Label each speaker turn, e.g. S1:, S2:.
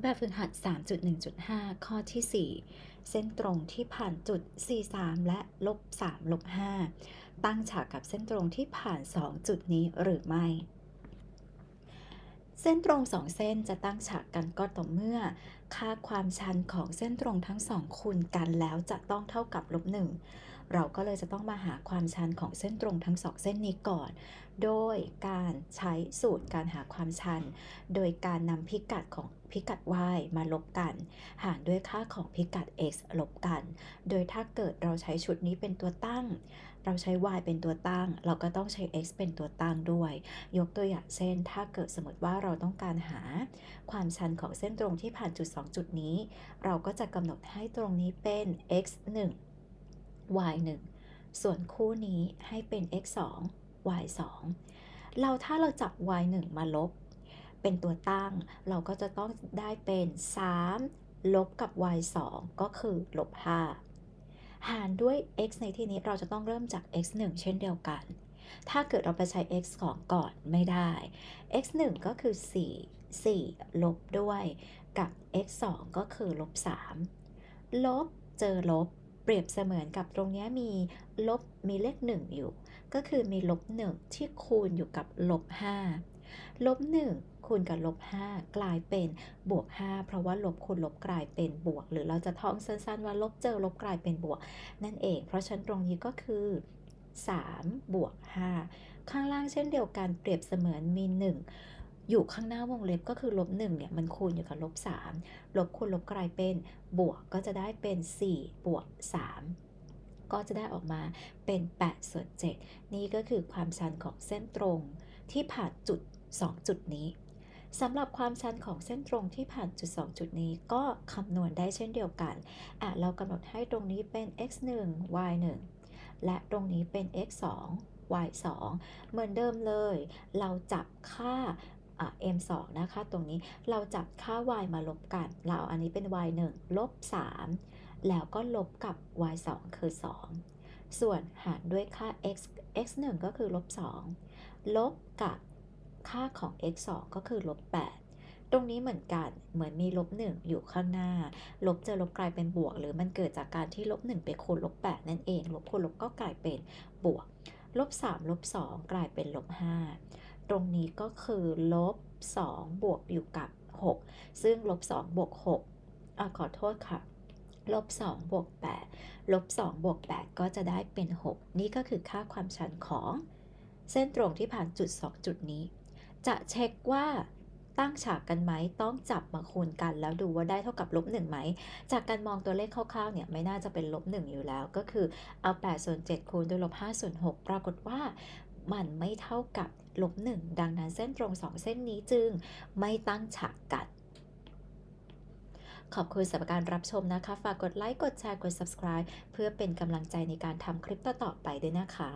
S1: แบบฝึกหัด 3.1.5 ข้อที่ 4 เส้นตรงที่ผ่านจุด 43 และลบ3ลบ5ตั้งฉากกับเส้นตรงที่ผ่าน 2 จุดนี้หรือไม่ เส้นตรง 2 เส้นจะตั้งฉากกันก็ต่อเมื่อค่าความชันของเส้นตรงทั้งสองคูณกันแล้วจะต้องเท่ากับลบหนึ่งเราก็เลยจะต้องมาหาความชันของเส้นตรงทั้งสองเส้นนี้ก่อน โดยการใช้สูตรการหาความชัน โดยการนำพิกัดของพิกัด y มาลบกัน หารด้วยค่าของพิกัด x ลบกัน โดยถ้าเกิดเราใช้ชุดนี้เป็นตัวตั้ง เราใช้ y เป็นตัวตั้ง เราก็ต้องใช้ x เป็นตัวตั้งด้วย ยกตัวอย่างเช่น ถ้าเกิดสมมติว่าเราต้องการหาความชันของเส้นตรงที่ผ่านจุด2 จุดนี้ เราก็จะกำหนดให้ตรงนี้เป็น x 1 y 1ส่วนคู่นี้ให้เป็น x 2 y 2เราถ้าเราจับ y 1 มาลบ เป็นตัวตั้ง เราก็จะต้องได้เป็น 3 ลบกับ y 2ก็คือลบ5หารด้วย x ในที่นี้เราจะต้องเริ่มจาก x 1 เช่นเดียวกัน ถ้าเกิดเราไปใช้ x 2ก่อนไม่ได้ x 1ก็คือ 4 4 ลบด้วย กับ x 2ก็คือลบ3ลบเจอลบ เปรียบเสมือนกับตรงนี้มีลบมีเลข 1 อยู่ ก็คือมีลบ 1 ที่คูณอยู่กับลบ5ลบ 1 คูณกับลบ 5 กลายเป็นบวก 5 เพราะว่าลบคูณลบกลายเป็นบวก หรือเราจะท่องสั้นๆว่าลบเจอลบกลายเป็นบวก นั่นเอง เพราะฉะนั้นตรงนี้ก็คือ3บวก5ข้างล่างเช่นเดียวกันเปรียบเสมือนมี 1 อยู่ข้างหน้าวงเล็บก็คือลบ1เนี่ยมันคูณอยู่กับลบ3ลบคูณลบกลายเป็นบวกก็จะได้เป็น 4 บวก 3 ก็จะได้ออกมาเป็น8ส่วน7นี่ก็คือความชันของเส้นตรงที่ผ่านจุด 2 จุดนี้สำหรับความชันของเส้นตรงที่ผ่านจุด 2 จุดนี้ก็คำนวณได้เช่นเดียวกันอะเรากำหนดให้ตรงนี้เป็น x 1 y 1และตรงนี้เป็น x 2 y 2เหมือนเดิมเลย เราจับค่า m 2 นะคะ ตรงนี้เราจับค่า y มาลบกัน เราอันนี้เป็น y 1ลบ3แล้วก็ลบกับ y 2คือ 2 ส่วนหารด้วยค่า x x 1ก็คือลบ2ลบกับค่าของ x 2ก็คือลบ8ตรงนี้เหมือนกัน เหมือนมีลบ1อยู่ข้างหน้า ลบจอลบกลายเป็นบวก หรือมันเกิดจากการที่ลบ1ไปคูณลบ8นั่นเอง ลบคูณลบก็กลายเป็นบวก ลบ3ลบ2กลายเป็นลบ5 ตรงนี้ก็คือลบ2บวกอยู่กับ 6 ซึ่งลบ2บวก6อขอโทษค่ะลบ2บวก8ลบ2บวก8ก็จะได้เป็น 6 นี่ก็คือค่าความชันของ เส้นตรงที่ผ่านจุด 2 จุดนี้ จะเช็คว่าตั้งฉากกันไหมต้องจับมาคูณกัน แล้วดูว่าได้เท่ากับลบ1ไหม จากการมองตัวเลขคร่าวๆเนี่ยไม่น่าจะเป็นลบ1อยู่แล้ว ก็คือเอา8ส่วน7คูณด้วยลบ5ส่วน6ปรากฏว่ามันไม่เท่ากับ ลบ1ดังนั้นเส้นตรง2เส้นนี้จึงไม่ตั้งฉากกันขอบคุณสำหรับการรับชมนะคะ ฝากกดไลค์ กดแชร์ กด subscribe เพื่อเป็นกำลังใจในการทำคลิปต่อๆไปด้วยนะคะ